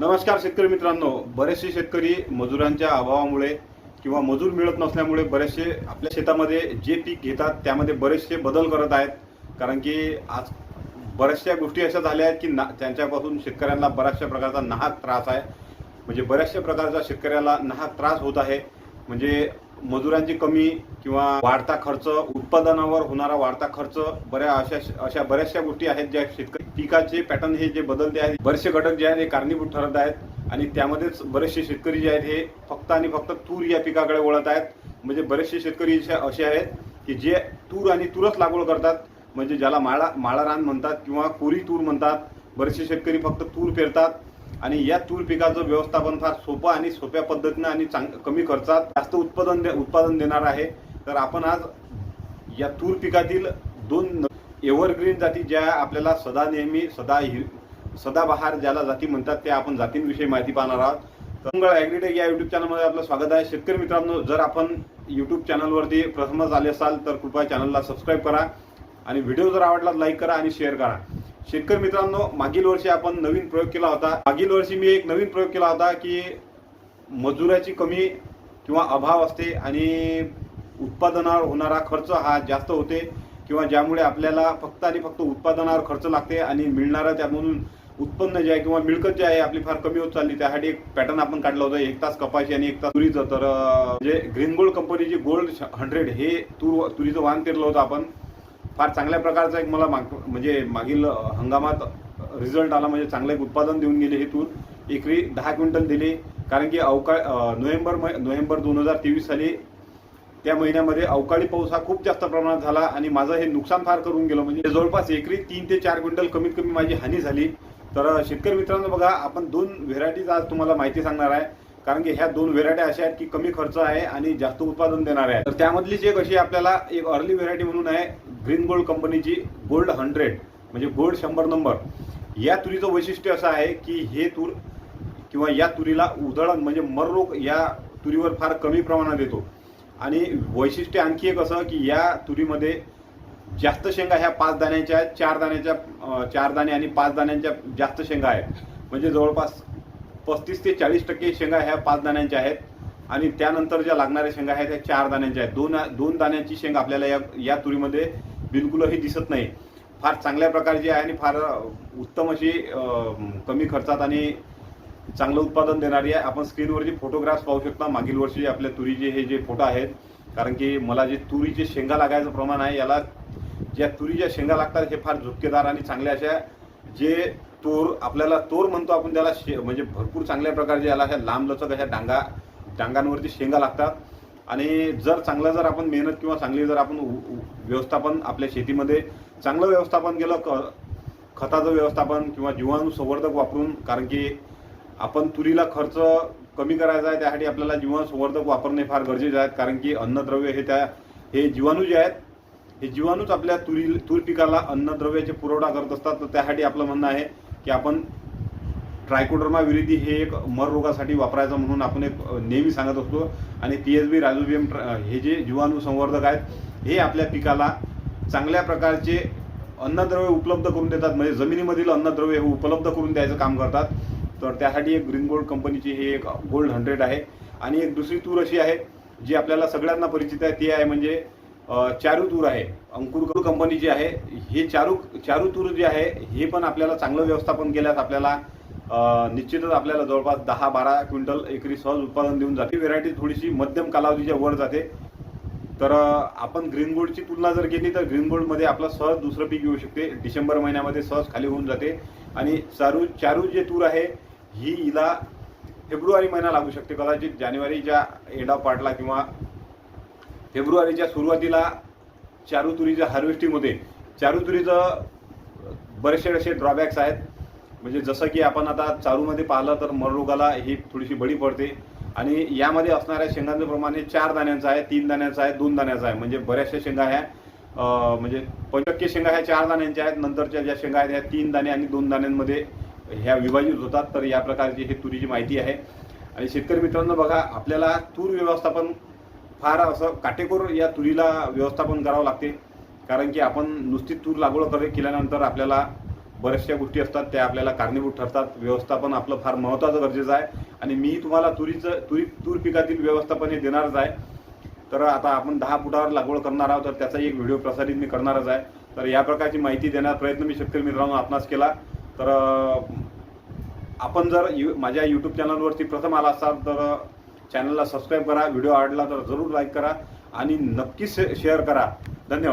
नमस्कार शेतकरी मित्रांनो. बरेचसे शेतकरी मजुरांच्या अभावामुळे किंवा मजूर मिळत नसल्यामुळे बरेचसे आपल्या शेतामध्ये जे पीक घेतात त्यामध्ये बरेचसे बदल करत आहेत. कारण की आज बऱ्याचशा गोष्टी अशा झाल्या आहेत की ना त्यांच्यापासून शेतकऱ्यांना बऱ्याचशा प्रकारचा नाहक त्रास आहे. म्हणजे बऱ्याचशा प्रकारचा शेतकऱ्याला नाहक त्रास होत आहे. म्हणजे मजुरांची कमी किंवा वाढता खर्च उत्पादनावर होणारा वाढता खर्च बऱ्या अशा अशा बऱ्याचशा गोष्टी आहेत ज्या शेतकरी पिकाचे पॅटर्न हे जे बदलते आहेत बरेचसे घटक जे आहेत हे कारणीभूत ठरत आहेत आणि त्यामध्येच बरेचसे शेतकरी जे आहेत हे फक्त आणि फक्त तूर या पिकाकडे वळत आहेत. म्हणजे बरेचसे शेतकरी असे- असे आहेत की जे तूर आणि तूरच लागवड करतात. म्हणजे ज्याला माळा माळा रान म्हणतात किंवा कोरी तूर म्हणतात. बरेचसे शेतकरी फक्त तूर पेरतात आणि या तूर पिकाचं व्यवस्थापन फार सोपं आणि सोप्या पद्धतीनं आणि चांग कमी खर्चात जास्त उत्पादन दे- उत्पादन देणार आहे. तर आपण आज या तूर पिकातील दोन एव्हरग्रीन जाती ज्या आपल्याला सदा नेहमी सदा हि सदाबहार ज्याला जाती म्हणतात त्या आपण जातींविषयी माहिती पाहणार आहोत. मंगळ ॲग्रीटेक या युट्यूब चॅनलमध्ये आपलं स्वागत आहे. शेतकरी मित्रांनो जर आपण युट्यूब चॅनलवरती प्रथमच आले असाल तर कृपया चॅनलला सबस्क्राईब करा आणि व्हिडिओ जर आवडला लाईक करा आणि शेअर करा. शेतकरी मित्रांनो मागील वर्षी आपण नवीन प्रयोग केला होता. मागील वर्षी मी एक नवीन प्रयोग केला होता की मजुराची कमी किंवा अभाव असते आणि उत्पादनावर होणारा खर्च हा जास्त होते. किंवा ज्यामुळे आपल्याला फक्त आणि फक्त उत्पादनावर खर्च लागते आणि मिळणारं त्यामधून उत्पन्न जे आहे किंवा मिळकत जे आहे आपली फार कमी होत चालली त्यासाठी एक पॅटर्न आपण काढलं होतं एक तास कपाशी आणि एक तास तुरीचं. तर म्हणजे ग्रीन गोल्ड कंपनीची गोल्ड हंड्रेड हे तूर तुरीचं वाण पेरलं होतं आपण. फार चांगल्या प्रकारचा एक मला माग म्हणजे मागील हंगामात रिझल्ट आला म्हणजे चांगलं एक उत्पादन देऊन गेले हे तूर. एकरी दहा क्विंटल दिले. कारण की अवकाळ नोव्हेंबर नोव्हेंबर दोन हजार तेवीस साली त्या महिन्यामध्ये अवकाळी पाऊस हा खूप जास्त प्रमाणात झाला आणि माझं हे नुकसान फार करून गेलं. म्हणजे जवळपास एकरी तीन ते चार क्विंटल कमीत कमी माझी हानी झाली. तर शेतकरी मित्रांनो बघा आपण दोन व्हेरायटीज आज तुम्हाला माहिती सांगणार आहे. कारण की ह्या दोन व्हेरायटी अशा आहेत की कमी खर्च आहे आणि जास्त उत्पादन देणार आहे तर त्यामधलीच एक अशी आपल्याला एक अर्ली व्हेरायटी म्हणून आहे ग्रीन गोल्ड कंपनीची गोल्ड हंड्रेड म्हणजे गोल्ड शंभर नंबर. या तुरीचं वैशिष्ट्य असं आहे की हे तूर किंवा या तुरीला उधळण म्हणजे मर रोग या तुरीवर फार कमी प्रमाणात येतो. आणि वैशिष्ट्य आणखी एक असं की या तुरीमध्ये जास्त शेंगा ह्या पाच दाण्याच्या चार दाण्याच्या चार दाणे आणि पाच दाण्यांच्या जास्त शेंगा आहेत. म्हणजे जवळपास पस्तीस ते चाळीस टक्के शेंगा ह्या पाच दाण्यांच्या आहेत. आणि त्यानंतर ज्या लागणाऱ्या शेंगा आहेत त्या चार दाण्यांच्या आहेत. दोन दोन दाण्यांची शेंगा आपल्याला या या तुरीमध्ये बिलकुलही दिसत नाही. फार चांगल्या प्रकारची आहे आणि फार उत्तम अशी कमी खर्चात आणि चांगलं उत्पादन देणारी आहे. आपण स्क्रीनवर जे फोटोग्राफ्स पाहू शकता. मागील वर्षी आपल्या तुरीचे हे जे फोटो आहेत कारण की मला जे तुरीचे शेंगा लागायचं प्रमाण आहे याला ज्या तुरीच्या शेंगा लागतात हे फार झुपकेदार आणि चांगल्या अशा जे तोर आपल्याला तोर म्हणतो आपण त्याला शे म्हणजे भरपूर चांगल्या प्रकारचे याला अशा लांब लचक अशा डांगा डांगांवरती शेंगा लागतात. आणि जर चांगलं जर आपण मेहनत किंवा चांगली जर आपण व्यवस्थापन आपल्या शेतीमध्ये चांगलं व्यवस्थापन केलं क खताचं व्यवस्थापन किंवा जीवाणू संवर्धक वापरून कारण की आपण तुरीला खर्च कमी करायचा आहे त्यासाठी आपल्याला जीवनसंवर्धक वापरणे फार गरजेचे आहेत कारण की अन्नद्रव्य हे त्या हे जीवाणू जे आहेत हे जीवाणूच आपल्या तुरी तूर पिकाला अन्नद्रव्याचे पुरवठा करत असतात. तर त्यासाठी आपलं म्हणणं आहे की आपण ट्रायकोडर्मा विरिधी हे एक मर रोगासाठी वापरायचं म्हणून आपण एक नेहमी सांगत असतो. आणि पी एच बी राजोबियम हे जे जीवाणू संवर्धक आहेत हे आपल्या पिकाला चांगल्या प्रकारचे अन्नद्रव्य उपलब्ध करून देतात. म्हणजे जमिनीमधील अन्नद्रव्य हे उपलब्ध करून द्यायचं काम करतात. तर त्यासाठी एक ग्रीन गोल्ड कंपनीची ही एक गोल्ड हंड्रेड आहे. आणि एक दुसरी तूर अशी आहे जी आपल्याला सगळ्यांना परिचित आहे ती आहे म्हणजे चारू तूर आहे. अंकुर कंपनीची आहे हे चारू चारू तूर जे आहे हे पण आपल्याला चांगलं व्यवस्थापन केल्यास आपल्याला निश्चितच आपल्याला जवळपास दहा बारा क्विंटल एकरी सहज उत्पादन देऊन जाते. व्हेरायटी थोडीशी मध्यम कालावधीच्या वर जाते. तर आपण ग्रीन गोल्डची तुलना जर केली तर ग्रीन गोल्डमध्ये आपलं सहज दुसरं पीक येऊ शकते. डिसेंबर महिन्यामध्ये सहज खाली होऊन जाते. आणि चारू चारू जे तूर आहे ही हिला फेब्रुवारी महिना लागू शकते. कदाचित जानेवारीच्या एंडा पार्टला किंवा फेब्रुवारीच्या सुरुवातीला चारुतुरीच्या हार्वेस्टिंगमध्ये हार्वेस्टिंग होते बरेचसे असे ड्रॉबॅक्स आहेत. म्हणजे जसं की आपण आता चारूमध्ये पाहिलं तर मररोगाला ही थोडीशी बळी पडते. आणि यामध्ये असणाऱ्या शेंगांचं प्रमाणे चार दाण्यांचं आहे तीन दाण्यांचं आहे दोन दाण्याचं आहे. म्हणजे बऱ्याचशा शेंगा ह्या म्हणजे पंचक्के शेंगा ह्या चार दाण्यांच्या आहेत. नंतरच्या ज्या शेंगा आहेत ह्या तीन दाणे आणि दोन दाण्यांमध्ये ह्या विभाजित होतात तर या प्रकारची हे तुरीची माहिती आहे. आणि शेतकरी मित्रांनो बघा आपल्याला तूर व्यवस्थापन फार असं काटेकोर या तुरीला व्यवस्थापन करावं लागते. कारण की आपण नुसती तूर लागवड कर केल्यानंतर आपल्याला बऱ्याचशा गोष्टी असतात त्या आपल्याला कारणीभूत ठरतात. व्यवस्थापन आपलं फार महत्त्वाचं गरजेचं आहे. आणि मी तुम्हाला तुरीचं तुरी तूर पिकातील व्यवस्थापन हे देणारच आहे. तर आता आपण दहा फुटावर लागवड करणार आहोत तर त्याचा एक व्हिडिओ प्रसारित मी करणारच आहे. तर या प्रकारची माहिती देण्याचा प्रयत्न मी शेतकरी मित्रांनो आपणास केला. तर आपण जर यू माझ्या यूट्यूब चॅनलवरती प्रथम आला असाल तर चॅनलला सबस्क्राईब करा व्हिडिओ आवडला तर जरूर लाईक करा आणि नक्कीच शे- शेअर करा. धन्यवाद.